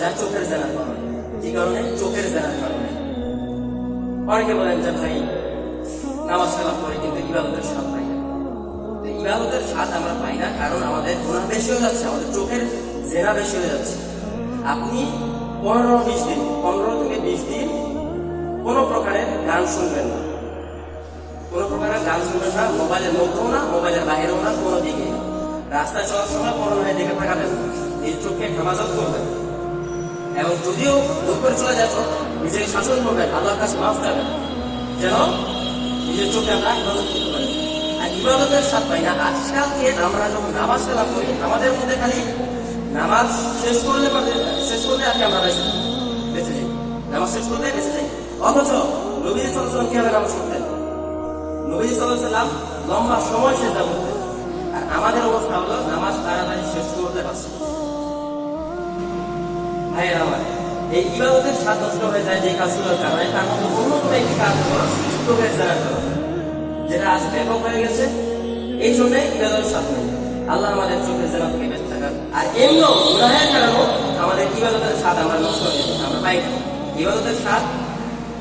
যায় চোখের জেনার কারণে। কি কারণে চোখের জেনার কারণে। অনেকে বলেন যে ভাই, নামাজ করে কিন্তু ইবাদতের স্বাদ পাই না। ইবাদতের স্বাদ আমরা পাই না, কারণ আমাদের গুণা বেশি হয়ে যাচ্ছে, আমাদের চোখের জেনা বেশি হয়ে যাচ্ছে। আপনি পনেরো বিশ দিন, পনেরো থেকে বিশ দিন কোনো প্রকারের গান শুনবেন না। কোনো প্রকারের গান শুনবেন না, মোবাইলের মধ্যেও না, মোবাইলের বাইরেও না, কোনো দিকে। রাস্তায় চলার সময় কোনো নয় দেখে থাকাবেন নিজ চোখে হেফাজত করবেন এবং যদিও করে চলে যাচ্ছ নিজেকে শাসন করবেন আল্লাহর কাছে মাফ চাবেন যেন নিজের চোখে আমরা ইবাদত করতে পারি। আর ইবাদতের স্বাদ পাই না। আজকালকে আমরা যখন নামাজ কালাম করি, আমাদের মধ্যে খালি নামাজ শেষ করলে শেষ করলে আর কি আমরা বেঁচে বেঁচে যাই নামাজ শেষ করলে বেঁচে যাই অথচ নবী সাল্লাম কীভাবে নামাজ করতেন নবী সাল্লাম লম্বা সময় শেষ করতেন আর আমাদের অবস্থা হলো ভাইয়ের আমার এই ইবাদতের স্বাদ নষ্ট হয়ে যায় যে কাজগুলোর কারণে, তার মধ্যে অন্যতম একটি কাজ চোখের জানার কারণে যেটা আজ ব্যাপক হয়ে গেছে। এই জন্য ইবাদতের স্বাদ নেই। আল্লাহ আমাদের চোখের জানা থেকে বেঁচে থাকার। আর এমনিও গুনাহের কারণেও আমাদের ইবাদতের স্বাদ আমরা নষ্ট হয়ে যাচ্ছে আমরা পাই ইবাদতের স্বাদ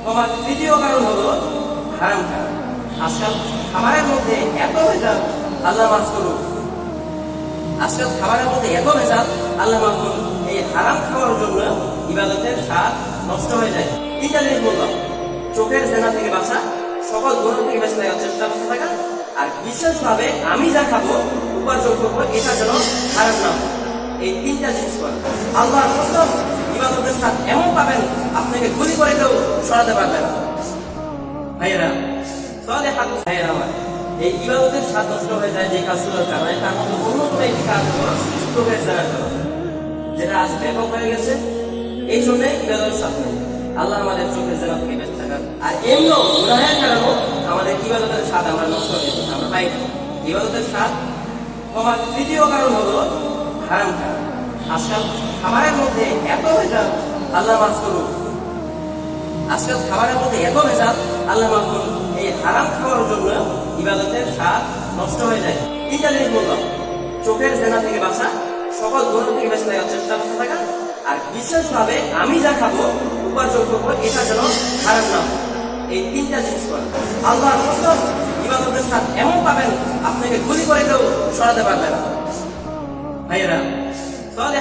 কমার তৃতীয় কারণ হলো হারাম খাওয়া। আজকাল খাবারের মধ্যে এত ভেজাল, আল্লাহ মাফ করুন। আজকাল খাবারের মধ্যে এত ভেজাল, আল্লাহ মাফ করুন। হারাম খাওয়ার জন্য ইবাদতের স্বাদ নষ্ট হয়ে যায়। তিনটা জিনিস বললাম চোখের জেনা থেকে বাঁচা, সকল গুণ থেকে বেঁচে থাকার চেষ্টা করতে থাকা, আর বিশেষভাবে আমি যা খাব, উপার্জন করব, এটা যেন হারাম না এই তিনটা জিনিস করেন আল্লাহর কসম, ইবাদতের স্বাদ এমন পাবেন, আপনাকে গুলি করে কেউ সরাতে পারবে না। ভাইয়েরা তাহলে হাত ভাইয়েরা আমার, এই ইবাদতের স্বাদ নষ্ট হয়ে যায় যে কাজগুলোর কারণে তার মধ্যে অন্যতম একটি কাজ চোখের জানার কারণে যেটা আজ ব্যাপক হয়ে গেছে। এই জন্য ইবাদতের স্বাদ নেই। আল্লাহ আমাদের চোখের থেকে বেঁচে থাকার আর এমনিও গুনাহের কারণেও আমাদের ইবাদতের স্বাদ আমরা নষ্ট হয়ে আমরা পাই ইবাদতের স্বাদ কমার তৃতীয় কারণ হলো হারাম খাওয়া। আজকাল খাবারের মধ্যে এত ভেজাল, আল্লাহ মাফ করুন। আজকাল খাবারের মধ্যে এত ভেজাল, আল্লাহ মাফ করুন। এই হারাম খাওয়ার জন্য ইবাদতের স্বাদ নষ্ট হয়ে যায়। তিনটা বললাম চোখের জেনা থেকে বাঁচা সকল গুণ থেকে বেঁচে থাকা বিশেষভাবে আমি যা খাব, উপার্জন করব, এটা যেন খারাপ না এই তিনটা জিনিস করেন আল্লাহ রসুল ইবাদতের স্থান এমন পাবেন, আপনাকে গুলি করে দেবো সরাতে পারবেন ভাইয়েরা তাহলে